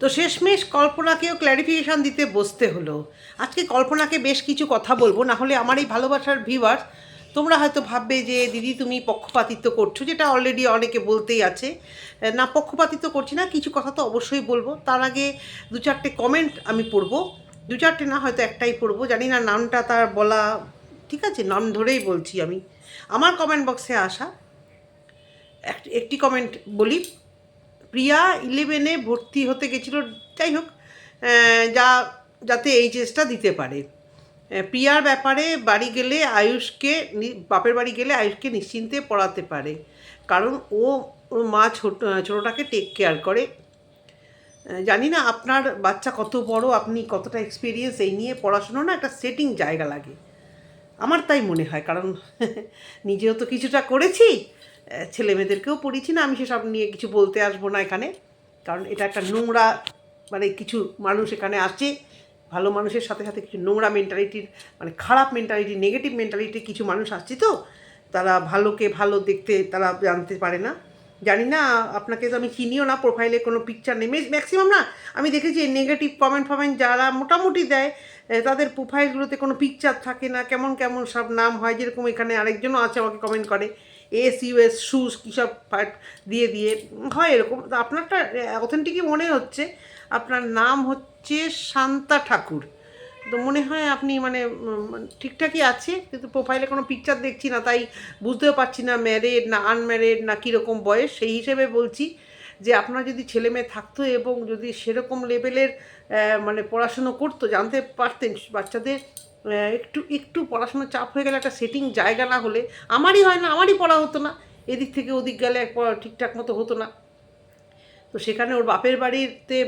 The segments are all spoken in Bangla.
তো শেষমেশ কল্পনাকেও ক্ল্যারিফিকেশান দিতে বসতে হলো। আজকে কল্পনাকে বেশ কিছু কথা বলব, না হলে আমার এই ভালোবাসার ভিউয়ার্স তোমরা হয়তো ভাববে যে, দিদি, তুমি পক্ষপাতিত্ব করছ, যেটা অলরেডি অনেকে বলতেই আছে। না, পক্ষপাতিত্ব করছি না, কিছু কথা তো অবশ্যই বলব। তার আগে দু চারটে কমেন্ট আমি পড়ব। দু চারটে না, হয়তো একটাই পড়ব। জানি না নামটা তার বলা, ঠিক আছে, নাম ধরেই বলছি আমি। আমার কমেন্ট বক্সে আসা। এক- একটি কমেন্ট বলি। প্রিয়া ইলেভেনে ভর্তি হতে গেছিল, যাই হোক যা, যাতে এইচএসটা দিতে পারে। প্রিয়ার ব্যাপারে বাড়ি গেলে আয়ুষকে বাপের বাড়ি গেলে আয়ুষকে নিশ্চিন্তে পড়াতে পারে। কারণ ও ওর মা ছোট, ছোটোটাকে টেক কেয়ার করে। জানি না আপনার বাচ্চা কত বড়, আপনি কতটা এক্সপিরিয়েন্স এই নিয়ে পড়াশুনো না একটা সেটিং জায়গা লাগে। আমার তাই মনে হয়, কারণ নিজেও তো কিছুটা করেছি ছেলে মেয়েদেরকেও পড়িয়েছি না, আমি সেসব নিয়ে কিছু বলতে আসব না এখানে। কারণ এটা একটা নোংরা মানে কিছু মানুষ এখানে আসে ভালো মানুষের সাথে সাথে কিছু নোংরা মেন্টালিটির মানে খারাপ মেন্টালিটি নেগেটিভ মেন্টালিটির কিছু মানুষ আসছে তো, তারা ভালোকে ভালো দেখতে, তারা জানতে পারে না। জানি না, আপনাকে তো আমি চিনিও না প্রোফাইলে কোনো পিকচার নেই। ম্যাক্সিমাম না, আমি দেখেছি নেগেটিভ কমেন্ট ফমেন্ট যারা মোটামুটি দেয় তাদের প্রোফাইলগুলোতে কোনো পিকচার থাকে না, কেমন কেমন সব নাম হয়, যেরকম এখানে আরেকজনও আছে আমাকে কমেন্ট করে। এস ইউএস শুজ কী সব ফাট দিয়ে দিয়ে, হয় এরকম। আপনারটা অথেন্টিকই মনে হচ্ছে। আপনার নাম হচ্ছে শান্তা ঠাকুর। তো মনে হয় আপনি মানে ঠিকঠাকই আছে, কিন্তু প্রোফাইলে কোনো পিকচার দেখছি না, তাই বুঝতেও পারছি না ম্যারেড না আনম্যারেড না কীরকম বয়স। সেই হিসেবে বলছি যে, আপনার যদি ছেলে মেয়ে থাকতো এবং যদি সেরকম লেভেলের মানে পড়াশুনো করতো, জানতে পারতেন বাচ্চাদের একটু একটু পড়াশোনার চাপ হয়ে গেলে একটা সেটিং জায়গা না হলে আমারই হয় না, আমারই পড়া হতো না। এদিক থেকে ওদিক গেলে পড়া ঠিকঠাক মতো হতো না। তো সেখানে ওর বাপের বাড়িতে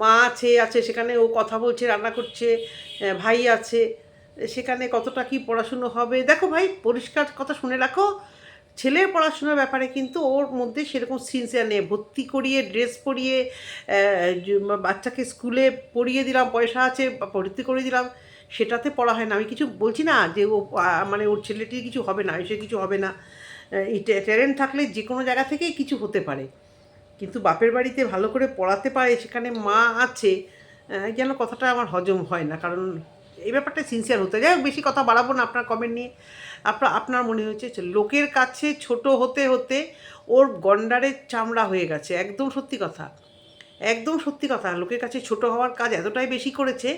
মা আছে আছে, সেখানে ও কথা বলছে, রান্না করছে ভাই আছে। সেখানে কতটা কি পড়াশুনো হবে? দেখো ভাই, পরিষ্কার কথা শুনে রাখো, ছেলের পড়াশোনার ব্যাপারে কিন্তু ওর মধ্যে সেরকম সিনসিয়ার নেই। ভর্তি করিয়ে ড্রেস পরিয়ে বাচ্চাকে স্কুলে পড়িয়ে দিলাম, পয়সা আছে ভর্তি করে দিলাম। সেটাতে পড়া হয় না। আমি কিছু বলছি না যে ও মানে ওর ছেলেটির কিছু হবে না, সে কিছু হবে না। এই ট্যালেন্ট থাকলে যে কোনো জায়গা থেকেই কিছু হতে পারে। কিন্তু বাপের বাড়িতে ভালো করে পড়াতে পারে, সেখানে মা আছে যেন কথাটা আমার হজম হয় না। কারণ এই ব্যাপারটা সিনসিয়ার হতে যাই বেশি কথা বাড়াবো না আপনার কমেন্ট নিয়ে। আপনার আপনার মনে হয়েছে লোকের কাছে ছোট হতে হতে ওর গন্ডারের চামড়া হয়ে গেছে। একদম সত্যি কথা। একদম সত্যি কথা, লোকের কাছে ছোট হওয়ার কাজ এতটাই বেশি করেছে,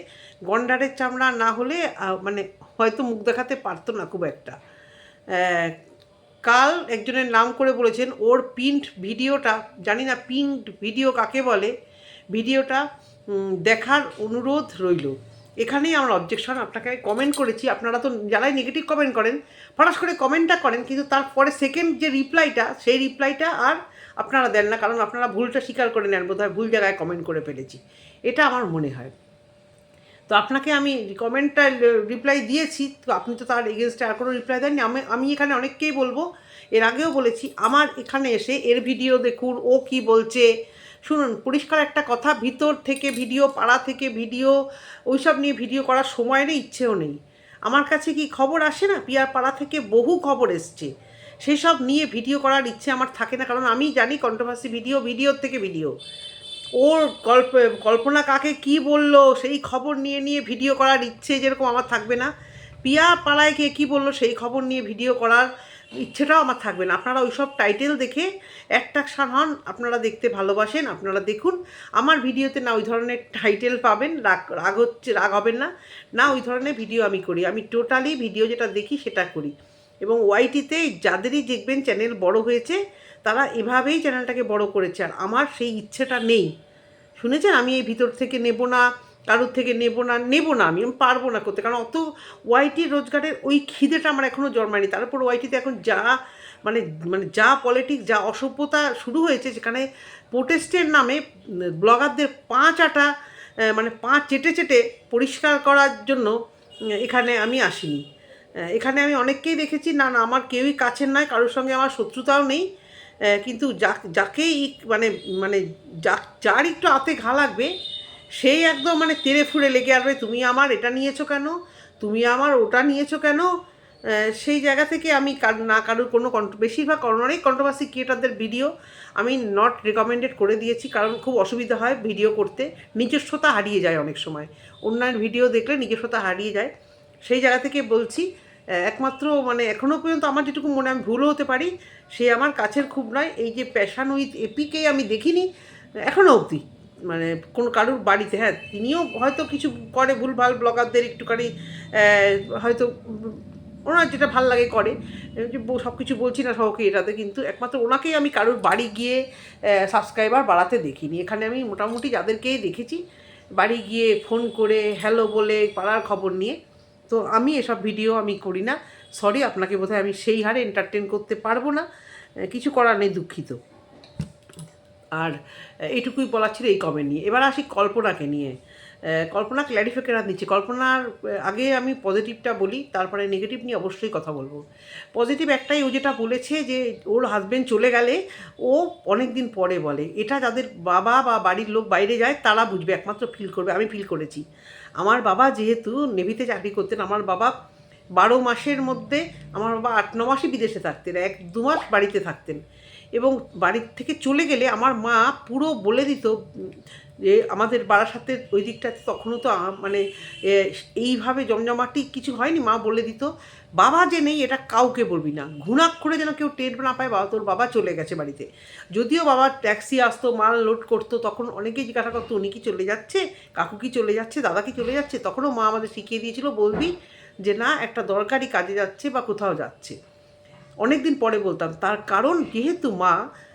গন্ডারের চামড়া না হলে মানে হয়তো মুখ দেখাতে পারতো না খুব একটা। কাল একজনের নাম করে বলেছেন, ওর প্রিন্ট ভিডিওটা, জানি না প্রিন্ট ভিডিও কাকে বলে, ভিডিওটা দেখার অনুরোধ রইল। এখানেই আমার অবজেকশন আপনাকে কমেন্ট করেছি, আপনারা তো যারাই নেগেটিভ কমেন্ট করেন, ফটাস করে কমেন্টটা করেন, কিন্তু তারপরে সেকেন্ড যে রিপ্লাইটা সেই রিপ্লাইটা আর আপনারা দেন না, কারণ আপনারা ভুলটা স্বীকার করে নেন, বোধহয় ভুল জায়গায় কমেন্ট করে ফেলেছি। এটা আমার মনে হয়। তো আপনাকে আমি কমেন্টটা রিপ্লাই দিয়েছি, তো আপনি তো তার এগেনস্টে আর কোনো রিপ্লাই দেননি। আমি আমি এখানে অনেককেই বলব, এর আগেও বলেছি, আমার এখানে এসে এর ভিডিও দেখুন, ও কি বলছে। শুনুন, পরিষ্কার একটা কথা, ভিতর থেকে ভিডিও পাড়া থেকে ভিডিও ওইসব নিয়ে ভিডিও করার সময় নেই ইচ্ছেও নেই। আমার কাছে কি খবর আসে না? পিয়ার পাড়া থেকে বহু খবর এসছে। সেই সব নিয়ে ভিডিও করার ইচ্ছে আমার থাকে না, কারণ আমি জানি কন্ট্রোভার্সি ভিডিও ভিডিওর থেকে ভিডিও ওর গল্প, কল্পনা কাকে কি বলল, সেই খবর নিয়ে নিয়ে ভিডিও করার ইচ্ছে যেরকম আমার থাকবে না। পিয়া পাড়ায় কে কী বলল, সেই খবর নিয়ে ভিডিও করার ইচ্ছেটাও আমার থাকবে না। আপনারা ওই সব টাইটেল দেখে অ্যাট্রাকশান হন, আপনারা দেখতে ভালোবাসেন, আপনারা দেখুন। আমার ভিডিওতে না ওই ধরনের টাইটেল পাবেন, রাগ রাগ হচ্ছে, রাগ হবেন না। না, ওই ধরনের ভিডিও আমি করি। আমি টোটালি ভিডিও যেটা দেখি সেটা করি। এবং ওয়াইটিতে যাদেরই দেখবেন চ্যানেল বড় হয়েছে, তারা এভাবেই চ্যানেলটাকে বড় করেছে। আর আমার সেই ইচ্ছেটা নেই। শুনেছেন? আমি এই ভিতর থেকে নেব না, কারোর থেকে নেব না নেব না আমি পারব না করতে। কারণ অত ওয়াইটি রোজগারের ওই খিদেটা আমার এখনও জন্মায়নি। তারপর ওয়াইটিতে এখন যা মানে মানে যা পলিটিক্স যা অসভ্যতা শুরু হয়েছে, সেখানে প্রোটেস্টের নামে ব্লগারদের পাঁচ আটা মানে পাঁচ চেটে চেটে পরিষ্কার করার জন্য, এখানে আমি আসিনি। এখানে আমি অনেককেই দেখেছি। না না, আমার কেউই কাছের নয়, কারোর সঙ্গে আমার শত্রুতাও নেই। কিন্তু যা, যাকেই মানে মানে যা, যার একটু হাতে ঘা লাগবে, সেই একদম মানে তেড়ে ফুড়ে লেগে আসবে, তুমি আমার এটা নিয়েছো কেন? তুমি আমার ওটা নিয়েছো কেন? সেই জায়গা থেকে আমি না, কারোর কোনো বেশিরভাগ অনেক কন্ট্রোভার্সি ক্রিয়েটারদের ভিডিও আমি নট রেকমেন্ডেড করে দিয়েছি, কারণ খুব অসুবিধা হয় ভিডিও করতে। নিজস্বতা হারিয়ে যায় অনেক সময়। অন্যান্য ভিডিও দেখলে নিজস্বতা হারিয়ে যায়। সেই জায়গা থেকে বলছি একমাত্র মানে এখনও পর্যন্ত আমার যেটুকু মনে আমি ভুলও হতে পারি, সে আমার কাছের খুব নয়। এই যে প্যাশান উইথ এপিকে আমি দেখিনি এখনও অবধি। মানে কোনো কারুর বাড়িতে হ্যাঁ তিনিও হয়তো কিছু করে ভুলভাল ব্লগারদের একটুখানি হয়তো ওনার যেটা ভালো লাগে করে। যে সব কিছু বলছি না সবকে এটাতে, কিন্তু একমাত্র ওনাকেই আমি কারোর বাড়ি গিয়ে সাবস্ক্রাইবার বাড়াতে দেখিনি। এখানে আমি মোটামুটি যাদেরকেই দেখেছি, বাড়ি গিয়ে ফোন করে হ্যালো বলে পাড়ার খবর নিয়ে তো আমি এসব ভিডিও আমি করি না। সরি আপনাকে বোধহয় আমি সেই হারে এন্টারটেন করতে পারব না। কিছু করার নেই, দুঃখিত। আর এইটুকুই বলার ছিল এই কমেন্ট নিয়ে। এবার আসি কল্পনাকে নিয়ে। কল্পনা ক্ল্যারিফিকেশন দিচ্ছি। কল্পনার আগে আমি পজিটিভটা বলি, তারপরে নেগেটিভ নিয়ে অবশ্যই কথা বলব। পজিটিভ একটাই ও যেটা বলেছে যে, ওর হাজবেন্ড চলে গেলে ও অনেক দিন পরে বলে। এটা যাদের বাবা বা বাড়ির লোক বাইরে যায়, তারা বুঝবে, একমাত্র ফিল করবে, আমি ফিল করেছি। আমার বাবা যেহেতু নেভিতে চাকরি করতেন, আমার বাবা বারো মাসের মধ্যে, আমার বাবা আট, ন মাসই বিদেশে থাকতেন, এক, দু মাস বাড়িতে থাকতেন। এবং বাড়ির থেকে চলে গেলে আমার মা পুরো বলে দিত যে আমাদের বারাসাতের ওই দিকটাতে তখনও তো মানে এইভাবে জমজমাটি কিছু হয়নি, মা বলে দিত, বাবা যে নেই, এটা কাউকে বলবি না। ঘুণাক করে যেন কেউ টের না পায়, বাবা তোর বাবা চলে গেছে বাড়িতে। যদিও বাবা ট্যাক্সি আসতো, মাল লোড করতো, তখন অনেকেই জিজ্ঞাসা করতো, উনি কি চলে যাচ্ছে? কাকু কি চলে যাচ্ছে? দাদা কি চলে যাচ্ছে? তখনও মা আমাদের শিখিয়ে দিয়েছিল, বলবি যে না, একটা দরকারি কাজে যাচ্ছে বা কোথাও যাচ্ছে। অনেক দিন পরে বলতাম, তার কারণ যেহেতু মা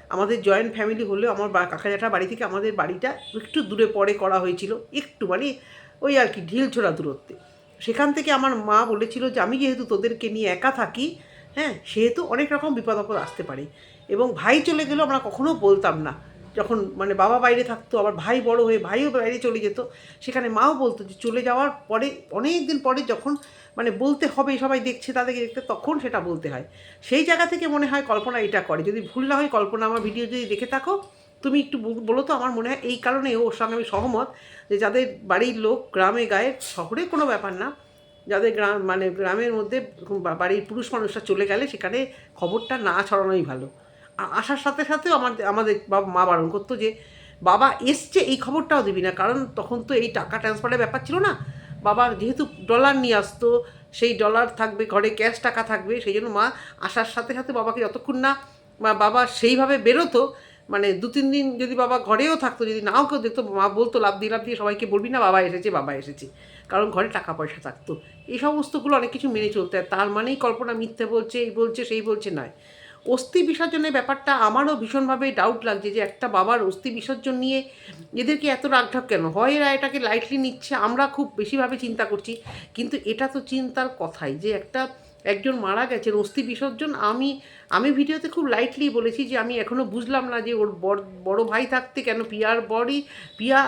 আমাদের জয়েন্ট ফ্যামিলি হলেও আমার কাকা জ্যাঠা বাড়ি থেকে আমাদের বাড়িটা একটু দূরে পরে করা হয়েছিল। একটু মানে ওই আর কি ঢিল ছোড়া দূরত্বে। সেখান থেকে আমার মা বলেছিল যে, আমি যেহেতু তোদেরকে নিয়ে একা থাকি হ্যাঁ সেহেতু অনেক রকম বিপদ আপদ আসতে পারে। এবং ভাই চলে গেলেও আমরা কখনো বলতাম না। যখন মানে বাবা বাইরে থাকতো, আবার ভাই বড় হয়ে ভাইও বাইরে চলে যেত, সেখানে মাও বলতো যে চলে যাওয়ার পরে অনেক দিন পরে যখন মানে বলতে হবে, সবাই দেখছে, তাদেরকে দেখতে, তখন সেটা বলতে হয়। সেই জায়গা থেকে মনে হয় কল্পনা এটা করে। যদি ভুল না হয় কল্পনা, আমার ভিডিও যদি দেখে থাকো, তুমি একটু বলো তো আমার মনে হয় এই কারণে ওর সঙ্গে আমি সহমত যে যাদের বাড়ির লোক গ্রামে, গায়ে, শহরে কোনো ব্যাপার না, যাদের গ্রাম মানে গ্রামের মধ্যে বাড়ির পুরুষ মানুষরা চলে গেলে সেখানে খবরটা না ছড়ানোই ভালো। আসার সাথে সাথেও আমাদের আমাদের মা বারণ করতো যে, বাবা, এসছে, এই খবরটাও দিবি না। কারণ তখন তো এই টাকা ট্রান্সফারের ব্যাপার ছিল না। বাবা যেহেতু ডলার নিয়ে আসতো, সেই ডলার থাকবে, ঘরে ক্যাশ টাকা থাকবে, সেই জন্য মা আসার সাথে সাথে বাবাকে যতক্ষণ না বাবা সেইভাবে বেরোতো মানে দু, তিন দিন যদি বাবা ঘরেও থাকতো, যদি নাও কেউ দেখতো, মা বলতো, লাভ দিয়ে লাভ দিয়ে সবাইকে বলবি না, বাবা এসেছে বাবা এসেছে। কারণ ঘরে টাকা পয়সা থাকতো। এই সমস্তগুলো অনেক কিছু মেনে চলতে হয়। তার মানেই কল্পনা মিথ্যে বলছে, এই বলছে, সেই বলছে নয়। অস্থি বিসর্জনের ব্যাপারটা আমারও ভীষণভাবে ডাউট লাগছে যে একটা বাবার অস্থি বিসর্জন নিয়ে এদেরকে এত রাগঢাক কেন? হয় এরা এটাকে লাইটলি নিচ্ছে, আমরা খুব বেশিভাবে চিন্তা করছি। কিন্তু এটা তো চিন্তার কথাই যে একটা একজন মারা গেছেন, অস্থি বিসর্জন, আমি আমি ভিডিওতে খুব লাইটলি বলেছি যে আমি এখনও বুঝলাম না যে ওর বড় বড় ভাই থাকতে কেন পিয়ার বরই, পিয়া,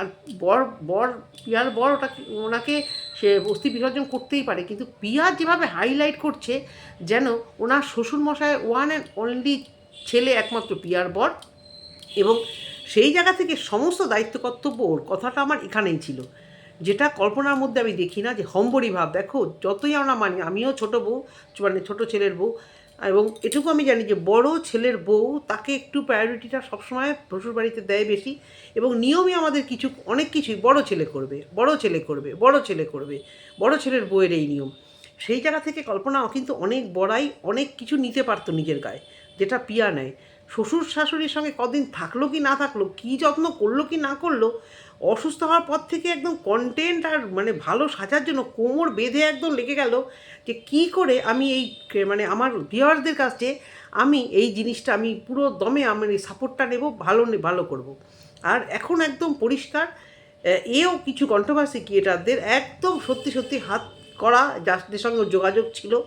আর বর বর, পিয়ার বর ওটা, ওনাকে সে অস্থি বিসর্জন করতেই পারে। কিন্তু পিয়া যেভাবে হাইলাইট করছে, যেন ওনার শ্বশুরমশাই ওয়ান অ্যান্ড অনলি ছেলে একমাত্র পিয়ার বর, এবং সেই জায়গা থেকে সমস্ত দায়িত্ব কর্তব্য ওর, কথাটা আমার এখানেই ছিল। যেটা কল্পনার মধ্যে আমি দেখি না, যে হম্বরি ভাব। দেখো, যতই আমরা মানি, আমিও ছোট বউ মানে ছোটো ছেলের বউ, এবং এটুকু আমি জানি যে বড় ছেলের বউ, তাকে একটু প্রায়োরিটিটা সবসময় শ্বশুর বাড়িতে দেয় বেশি, এবং নিয়মই আমাদের কিছু, অনেক কিছুই বড় ছেলে করবে, বড় ছেলে করবে, বড় ছেলে করবে, বড় ছেলের বউয়ের এই নিয়ম। সেই জায়গা থেকে কল্পনা কিন্তু অনেক বড়াই অনেক কিছু নিতে পারতো নিজের গায়ে, যেটা পিয়া নেয়। শ্বশুর শাশুড়ির সঙ্গে কদিন থাকল কি না থাকল, কি যত্ন করল কি না করল, অসুস্থ হওয়ার পর থেকে একদম কন্টেন্ট আর মানে ভালো সাজার জন্য কোমর বেঁধে একদম লেগে গেল যে কি করে আমি এই মানে আমার ভিওয়ার্সদের কাছে আমি এই জিনিসটা আমি পুরো দমে আমি এই সাপোর্টটা নেব, ভালো নে- ভালো করব। আর এখন একদম পরিষ্কার এও কিছু কন্ট্রোভার্সি ক্রিয়েটারদের একদম সত্যি সত্যি হাত করা, যাদের সঙ্গে যোগাযোগ ছিল,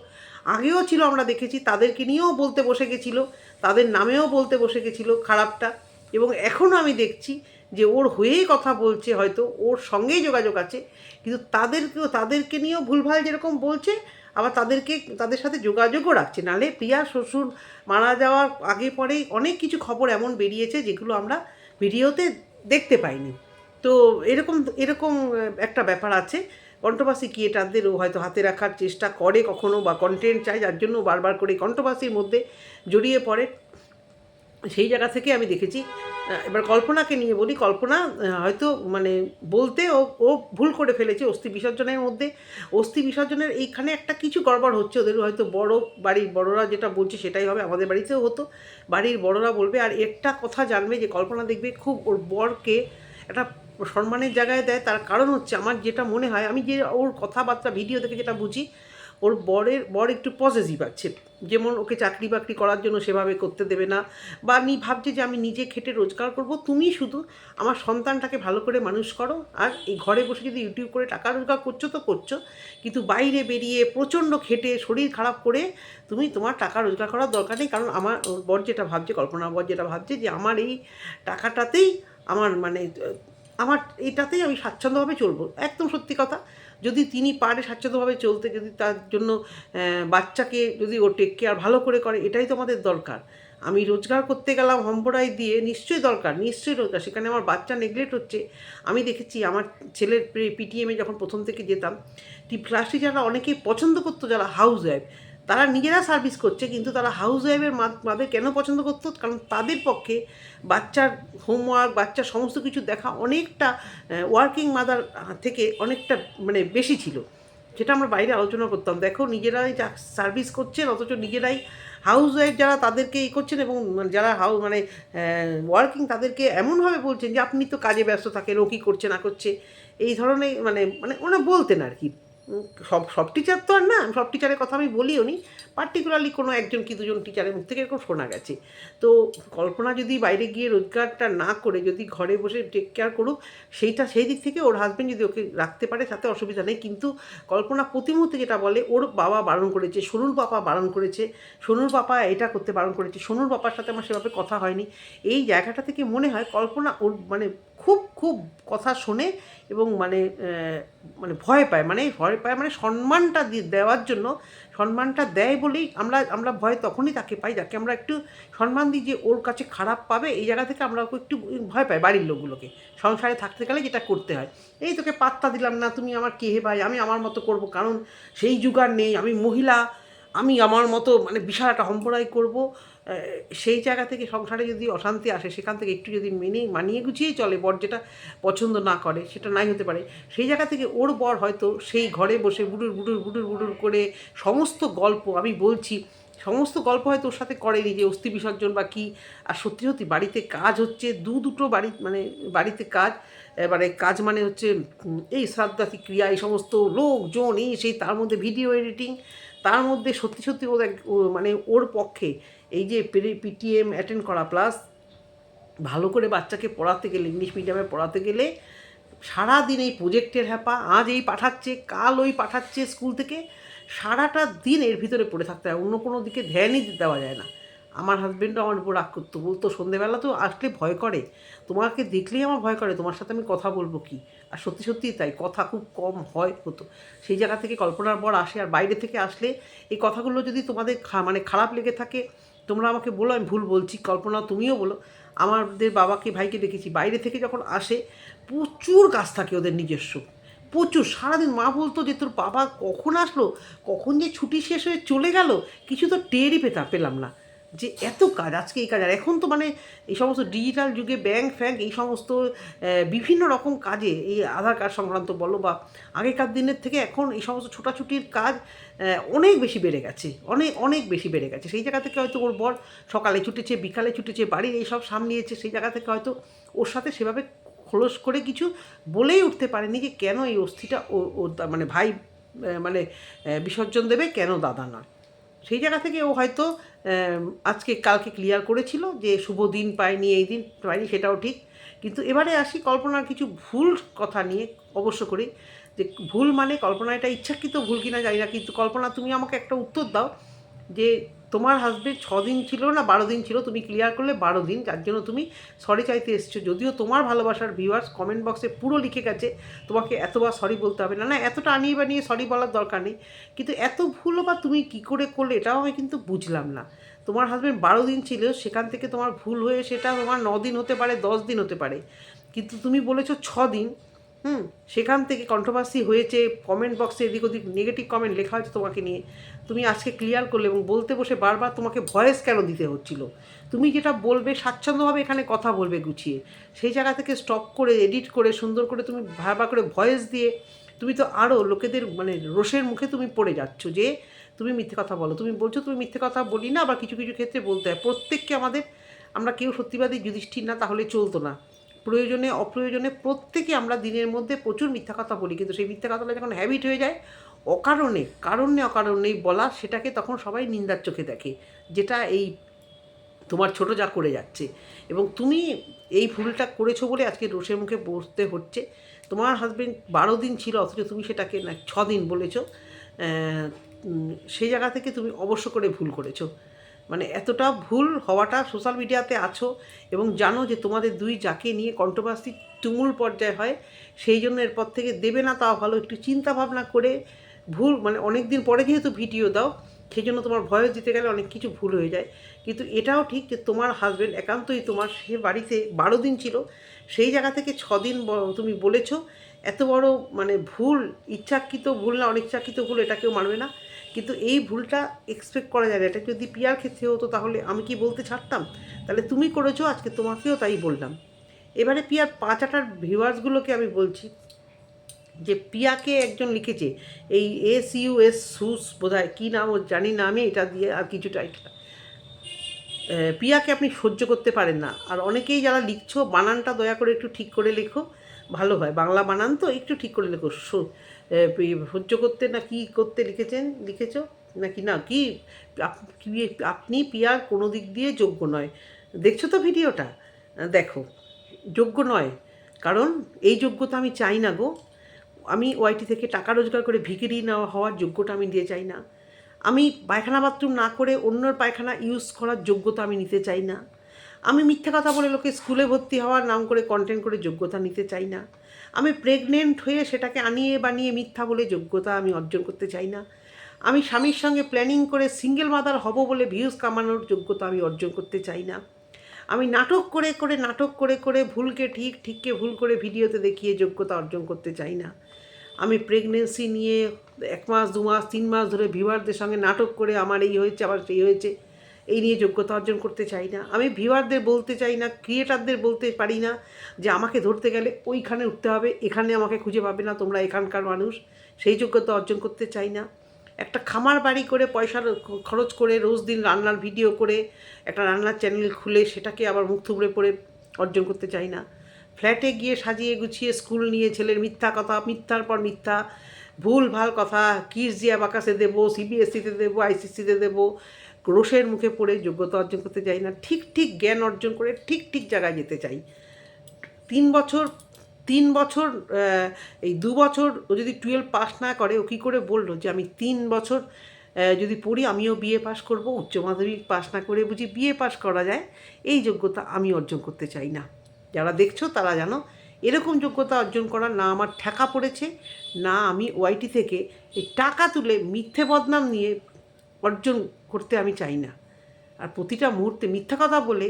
আগেও ছিল আমরা দেখেছি, তাদেরকে নিয়েও বলতে বসে গেছিল তাদের নামেও বলতে বসে গেছিল খারাপটা। এবং এখনও আমি দেখছি যে ওর হয়েই কথা বলছে, হয়তো ওর সঙ্গেই যোগাযোগ আছে, কিন্তু তাদেরকেও, তাদেরকে নিয়েও ভুলভাল যেরকম বলছে, আবার তাদেরকে, তাদের সাথে যোগাযোগও রাখছে। নালে প্রিয়া শ্বশুর মারা যাওয়ার আগে পরেই অনেক কিছু খবর এমন বেরিয়েছে যেগুলো আমরা ভিডিওতে দেখতে পাইনি। তো এরকম এরকম একটা ব্যাপার আছে। কন্ট্রোভার্সি ক্রিয়েটারদেরও হয়তো হাতে রাখার চেষ্টা করে কখনো বা কন্টেন্ট চায়, যার জন্য বারবার করে কন্ট্রোভার্সির মধ্যে জড়িয়ে পড়ে? সেই জায়গা থেকে আমি দেখেছি এবার কল্পনাকে নিয়ে বলি, কল্পনা হয়তো মানে বলতে ও ও ভুল করে ফেলেছে অস্থি বিসর্জনের মধ্যে। অস্থি বিসর্জনের এইখানে একটা কিছু গড়বড় হচ্ছে, ওদের হয়তো বড় বাড়ির বড়রা যেটা বলছে সেটাই হবে, আমাদের বাড়িতেও হতো, বাড়ির বড়রা বলবে। আর একটা কথা জানবে যে কল্পনা দেখবে, খুব ওর বরকে একটা সম্মানের জায়গায় দেয়, তার কারণ হচ্ছে আমার যেটা মনে হয়, আমি যে ওর কথাবার্তা ভিডিও দেখে যেটা বুঝি, ওর বরের, বর একটু পজিটিভ আছে। যেমন ওকে চাকরি বাকরি করার জন্য সেভাবে করতে দেবে না, বা আমি ভাবছি যে আমি নিজে খেটে রোজগার করব, তুমি শুধু আমার সন্তানটাকে ভালো করে মানুষ করো, আর এই ঘরে বসে যদি ইউটিউব করে টাকা রোজগার করছ তো করছ, কিন্তু বাইরে বেরিয়ে প্রচণ্ড খেটে, শরীর খারাপ করে তুমি তোমার টাকা রোজগার করার দরকার নেই, কারণ আমার বর যেটা ভাবছে কল্পনা বর যেটা ভাবছে যে আমার এই টাকাটাতেই আমার মানে আমার এটাতেই আমি স্বাচ্ছন্দ্যভাবে চলবো, একদম সত্যি কথা। যদি তিনি পারে স্বাচ্ছন্দ্যভাবে চলতে, যদি তার জন্য বাচ্চাকে যদি ও টেক কেয়ার ভালো করে করে, এটাই তো আমাদের দরকার। আমি রোজগার করতে গেলাম হম্বরাই দিয়ে নিশ্চয়ই দরকার নিশ্চয়ই দরকার সেখানে আমার বাচ্চা নেগলেক্ট হচ্ছে। আমি দেখেছি আমার ছেলের পিটিএমে যখন প্রথম থেকে যেতাম ক্লাস যারা অনেকেই পছন্দ করতো, যারা হাউস ওয়াইফ তারা নিজেরা সার্ভিস করছে, কিন্তু তারা হাউস ওয়াইফের মাদের কেন পছন্দ করতো? কারণ তাদের পক্ষে বাচ্চার হোমওয়ার্ক বাচ্চার সমস্ত কিছু দেখা অনেকটা ওয়ার্কিং মাদার থেকে অনেকটা মানে বেশি ছিল। যেটা আমরা বাইরে আলোচনা করতাম। দেখো, নিজেরাই যা সার্ভিস করছেন, অথচ নিজেরাই হাউস ওয়াইফ যারা তাদেরকে ই করছেন এবং যারা হাউ মানে ওয়ার্কিং তাদেরকে এমনভাবে বলছেন যে, আপনি তো কাজে ব্যস্ত থাকেন, ও কী করছে, না করছে? এই ধরনের মানে মানে ওনা বলতেন আর কি। সব সব টিচার তো আর না, সব টিচারের কথা আমি বলিও নি। পার্টিকুলারলি কোনো একজন কি দুজন টিচারের মুখ থেকে এরকম শোনা গেছে। তো কল্পনা যদি বাইরে গিয়ে রোজগারটা না করে, যদি ঘরে বসে টেক কেয়ার করুক, সেইটা, সেই দিক থেকে ওর হাজব্যান্ড যদি ওকে রাখতে পারে, তাতে অসুবিধা নেই। কিন্তু কল্পনা প্রতি মুহূর্তে যেটা বলে, ওর বাবা বারণ করেছে, সোনুর বাবা বারণ করেছে, সোনুর বাবা এটা করতে বারণ করেছে, সোনুর বাবার সাথে আমার সেভাবে কথা হয়নি। এই জায়গাটা থেকে মনে হয় কল্পনা ওর মানে খুব খুব কথা শোনে এবং মানে মানে ভয় পায় মানে ভয় পায় মানে সম্মানটা দেওয়ার জন্য সম্মানটা দেয় বলেই আমরা আমরা ভয় তখনই তাকে পাই, যাকে আমরা একটু সম্মান দিই যে ওর কাছে খারাপ পাবে, এই জায়গা থেকে আমরা একটু ভয় পাই বাড়ির লোকগুলোকে। সংসারে থাকতে গেলে যেটা করতে হয়। এই তোকে পাত্তা দিলাম না, তুমি আমার কে হে ভাই, আমি আমার মতো করব, কারণ সেই যুগার নেই, আমি মহিলা, আমি আমার মতো মানে বিশাল একটা হম্পরাই করব। সেই জায়গা থেকে সংসারে যদি অশান্তি আসে, সেখান থেকে একটু যদি মেনে, মানিয়ে গুছিয়েই চলে বর যেটা পছন্দ না করে, সেটা নাই হতে পারে। সেই জায়গা থেকে ওর বর হয়তো সেই ঘরে বসে বুডুর বুডুর বুডুর বুডুর করে সমস্ত গল্প, আমি বলছি, সমস্ত গল্প হয়তো ওর সাথে করেনি যে অস্থি বিসর্জন বা কী। আর সত্যি সত্যি বাড়িতে কাজ হচ্ছে, দু দুটো বাড়ি মানে বাড়িতে কাজ এবারে কাজ মানে হচ্ছে এই শ্রাদ্ধাতি ক্রিয়া, এই সমস্ত লোকজন এই সেই তার মধ্যে ভিডিও এডিটিং, তার মধ্যে সত্যি সত্যি ও- মানে ওর পক্ষে এই যে পিটিএম অ্যাটেন্ড করা প্লাস ভালো করে বাচ্চাকে পড়াতে গেলে ইংলিশ মিডিয়ামে পড়াতে গেলে, সারাদিন এই প্রজেক্টের হ্যাপা। আজ এই পাঠাচ্ছে, কাল ওই পাঠাচ্ছে স্কুল থেকে। সারাটা দিন এর ভিতরে পড়ে থাকতে হয়, অন্য কোনো দিকে ধ্যানই দেওয়া যায় না। আমার হাজব্যান্ডও আমার উপর রাগ করতো, বলতো, সন্ধেবেলা তো আসলে ভয় করে। তোমাকে দেখলেই আমার ভয় করে, তোমার সাথে আমি কথা বলব কি? আর সত্যি সত্যিই তাই, কথা খুব কম হয়, হতো। সেই জায়গা থেকে কল্পনার পর আসে, আর বাইরে থেকে আসলে এই কথাগুলো যদি তোমাদের মানে খারাপ লেগে থাকে তোমরা আমাকে বলো, আমি ভুল বলছি, কল্পনা তুমিও বলো। আমাদের বাবাকে, ভাইকে দেখেছি, বাইরে থেকে যখন আসে, প্রচুর গাছ থাকে ওদের নিজস্ব। প্রচুর, সারাদিন মা বলতো যে, তোর বাবা কখন আসলো? কখন যে ছুটি শেষ হয়ে চলে গেল? কিছু তো টেরই পেতা, পেলাম না। যে এত কাজ, আজকে এই কাজ, আর এখন তো মানে এই সমস্ত ডিজিটাল যুগে ব্যাংক ফ্যাঙ্ক এই সমস্ত বিভিন্ন রকম কাজে এই আধার কার্ড সংক্রান্ত বলো বা আগেকার দিনের থেকে এখন এই সমস্ত ছোটাছুটির কাজ অনেক বেশি বেড়ে গেছে, অনেক অনেক বেশি বেড়ে গেছে। সেই জায়গা থেকে হয়তো ওর বর সকালে ছুটেছে, বিকালে ছুটেছে, বাড়ির এইসব সামলিয়েছে সেই জায়গা থেকে হয়তো ওর সাথে সেভাবে খোলস করে কিছু বলেই উঠতে পারেনি যে কেন এই অস্থিটা ও মানে ভাই মানে বিসর্জন দেবে, কেন দাদা নয়। সেই জায়গা থেকে ও হয়তো আজকে কালকে ক্লিয়ার করেছিল যে শুভ দিন পায়নি, এই দিন পায়নি সেটাও ঠিক। কিন্তু এবারে আসি কল্পনার কিছু ভুল কথা নিয়ে অবশ্য করি, যে ভুল মানে কল্পনা এটা ইচ্ছাকৃত ভুল কিনা জানি না, কিন্তু কল্পনা তুমি আমাকে একটা উত্তর দাও। যে তোমার হাজবেন্ড ছ দিন ছিল না বারো দিন ছিল, তুমি ক্লিয়ার করলে বারো দিন যার জন্য তুমি সরি চাইতে এসছো। যদিও তোমার ভালোবাসার ভিউয়ার্স কমেন্ট বক্সে পুরো লিখে গেছে, তোমাকে এতবার সরি বলতে হবে না। না, এতটা আনিয়ে বানিয়ে সরি বলার দরকার নেই। কিন্তু এত ভুল বা তুমি কি করে করলে এটাও আমি কিন্তু বুঝলাম না। তোমার হাজবেন্ড বারো দিন ছিল, সেখান থেকে তোমার ভুল হয়ে সেটা তোমার ন দিন হতে পারে, দশ দিন হতে পারে। কিন্তু তুমি বলেছ ছ দিন হুম, সেখান থেকে কন্ট্রোভার্সি হয়েছে কমেন্ট বক্সে এদিক ওদিক নেগেটিভ কমেন্ট লেখা হয়েছে তোমাকে নিয়ে। তুমি আজকে ক্লিয়ার করলে এবং বলতে বসে বারবার তোমাকে ভয়েস কেন দিতে হচ্ছিল? তুমি যেটা বলবে স্বাচ্ছন্দ্যভাবে এখানে কথা বলবে গুছিয়ে। সেই জায়গা থেকে স্টপ করে এডিট করে, সুন্দর করে তুমি ভাবা করে ভয়েস দিয়ে তুমি তো আরও লোকেদের মানে রোষের মুখে তুমি পড়ে যাচ্ছ যে তুমি মিথ্যে কথা বলো। তুমি বলছো তুমি মিথ্যে কথা বলি না, আবার কিছু কিছু ক্ষেত্রে বলতে হয়। প্রত্যেককে আমাদের, আমরা কেউ সত্যিবাদী যুধিষ্ঠির না, তাহলে চলতো না। প্রয়োজনে, অপ্রয়োজনে প্রত্যেকে আমরা দিনের মধ্যে প্রচুর মিথ্যা কথা বলি। কিন্তু সেই মিথ্যা কথাটা যখন হ্যাবিট হয়ে যায়, অকারণে, কারণে অকারণেই বলা, সেটাকে তখন সবাই নিন্দার চোখে দেখে যেটা এই তোমার ছোট যা করে যাচ্ছে। এবং তুমি এই ভুলটা করেছ বলে আজকে রোষের মুখে বসতে হচ্ছে। তোমার হাজবেন্ড বারো দিন ছিল, অথচ তুমি সেটাকে না ছ দিন বলেছ সেই জায়গা থেকে তুমি অবশ্য করে ভুল করেছ। মানে এতটা ভুল হওয়াটা সোশ্যাল মিডিয়াতে আছো এবং জানো যে তোমাদের দুই যাকে নিয়ে কন্ট্রোভার্সি তুমুল পর্যায়ে হয়, সেই জন্য এরপর থেকে দেবে না তাও ভালো। একটু চিন্তা ভাবনা করে ভুল মানে অনেক দিন পরে যেহেতু ভিডিও দাও, সেই জন্য তোমার ভয়েস দিতে গেলে অনেক কিছু ভুল হয়ে যায়। কিন্তু এটাও ঠিক যে তোমার হাজব্যান্ড একান্তই তোমার সে বাড়িতে বারো দিন ছিল, সেই জায়গা থেকে ছ দিন তুমি বলেছ, এত বড় মানে ভুল, ইচ্ছাকৃত ভুল না, অনিচ্ছাকৃত ভুল, এটা কেউ মানবে না। কিন্তু এই ভুলটা এক্সপেক্ট করা যায় না এটা যদি পিয়ার ক্ষেত্রে হতো তাহলে আমি কি বলতে ছাড়তাম? তাহলে তুমি করেছ আজকে তোমাকেও তাই বললাম। এবারে পিয়ার পাঁচ আটার ভিউয়ার্সগুলোকে আমি বলছি যে পিয়াকে একজন লিখেছে এই এস ইউ এস সুস বোধ হয় কী নাম জানি না আমি এটা দিয়ে আর কিছু আহ, পিয়াকে আপনি সহ্য করতে পারেন না। আর অনেকেই যারা লিখছো বানানটা দয়া করে একটু ঠিক করে লেখো ভালো হয়। বাংলা বানান তো একটু ঠিক করে লেখো। সহ্য করতে না কি করতে লিখেছেন? লিখেছো? নাকি না? কি, আপ- কি- আপনি পিয়ার কোনো দিক দিয়ে যোগ্য নয়। দেখছ তো ভিডিওটা? দেখো, যোগ্য নয়। কারণ এই যোগ্যতা আমি চাই না গো। আমি ওয়াইটি থেকে টাকা রোজগার করে ভিকিরি না হওয়ার যোগ্যটা আমি দিয়ে চাই না। আমি পায়খানা বাথরুম না করে অন্যর পায়খানা ইউজ করার যোগ্যতা আমি নিতে চাই না। আমি মিথ্যা কথা বলে লোকে স্কুলে ভর্তি হওয়ার নাম করে কন্টেন্ট করে যোগ্যতা নিতে চাই না। আমি প্রেগনেন্ট হয়ে সেটাকে আনিয়ে বানিয়ে মিথ্যা বলে যোগ্যতা আমি অর্জন করতে চাই না। আমি স্বামীর সঙ্গে প্ল্যানিং করে সিঙ্গেল মাদার হব বলে ভিউজ কামানোর যোগ্যতা আমি অর্জন করতে চাই না। আমি নাটক করে করে, নাটক করে করে ভুলকে ঠিক, ঠিককে ভুল করে ভিডিওতে দেখিয়ে যোগ্যতা অর্জন করতে চাই না। আমি প্রেগনেন্সি নিয়ে এক মাস, দু মাস, তিন মাস ধরে ভিউয়ারদের সঙ্গে নাটক করে আমার এই হয়েছে, আবার সেই হয়েছে। এই নিয়ে যোগ্যতা অর্জন করতে চাই না। আমি ভিউয়ারদের বলতে চাই না, ক্রিয়েটারদের বলতে পারি না যে আমাকে ধরতে গেলে ওইখানে উঠতে হবে, এখানে আমাকে খুঁজে পাবে না, তোমরা এখানকার মানুষ। সেই যোগ্যতা অর্জন করতে চাই না। একটা খামার বাড়ি করে পয়সা খরচ করে রোজ দিন রান্নার ভিডিও করে একটা রান্নার চ্যানেল খুলে সেটাকে আবার মুখ থুবড়ে পড়ে অর্জন করতে চাই না। ফ্ল্যাটে গিয়ে সাজিয়ে গুছিয়ে স্কুল নিয়ে ছেলের মিথ্যা কথা, মিথ্যার পর মিথ্যা, ভুল ভালো কথা কিস জিয়া বাকাসে দেবো, সিবিএসসিতে দেবো, আইসিসিতে দেবো রোষের মুখে পড়ে যোগ্যতা অর্জন করতে চাই না, ঠিক ঠিক জ্ঞান অর্জন করে ঠিক ঠিক জায়গায় যেতে চাই। তিন বছর তিন বছর এই দু বছর ও যদি টুয়েলভ পাস না করে, ও কী করে বলল যে আমি তিন বছর যদি পড়ি আমিও বিএ পাস করব, উচ্চ মাধ্যমিক পাস না করে বুঝি বিএ পাস করা যায়, এই যোগ্যতা আমি অর্জন করতে চাই না। যারা দেখছ তারা জানো, এরকম যোগ্যতা অর্জন করা না আমার ঠেকা পড়েছে, না আমি ওয়াইটি থেকে এই টাকা তুলে মিথ্যে বদনাম নিয়ে অর্জন করতে আমি চাই না। আর প্রতিটা মুহূর্তে মিথ্যা কথা বলে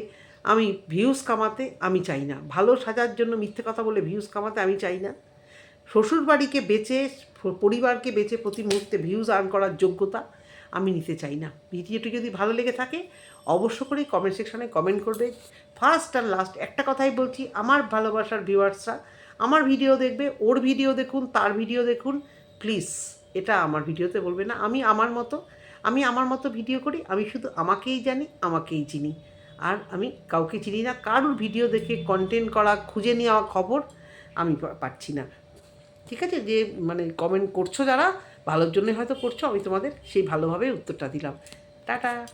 আমি ভিউজ কামাতে আমি চাই না। ভালো সাজার জন্য মিথ্যে কথা বলে ভিউজ কামাতে আমি চাই না। শ্বশুর বাড়িকে বেচে, পরিবারকে বেচে প্রতি মুহূর্তে ভিউজ আর্ন করার যোগ্যতা আমি নিতে চাই না। ভিডিওটি যদি ভালো লেগে থাকে, অবশ্য করেই কমেন্ট সেকশনে কমেন্ট করবে। ফার্স্ট আর লাস্ট একটা কথাই বলছি, আমার ভালোবাসার ভিউয়ার্সরা আমার ভিডিও দেখবে, ওর ভিডিও দেখুন, তার ভিডিও দেখুন প্লিজ এটা আমার ভিডিওতে বলবে না। আমি আমার মতো আমি আমার মতো ভিডিও করি, আমি শুধু আমাকেই জানি, আমাকেই চিনি। আর আমি কাউকে চিনি না, কারোর ভিডিও দেখে কন্টেন্ট করা, খুঁজে নেওয়া খবর আমি পাচ্ছি না। ঠিক আছে? যে মানে কমেন্ট করছ যারা, ভালোর জন্য হয়তো করছ, আমি তোমাদের সেই ভালোভাবে উত্তরটা দিলাম। টাটা!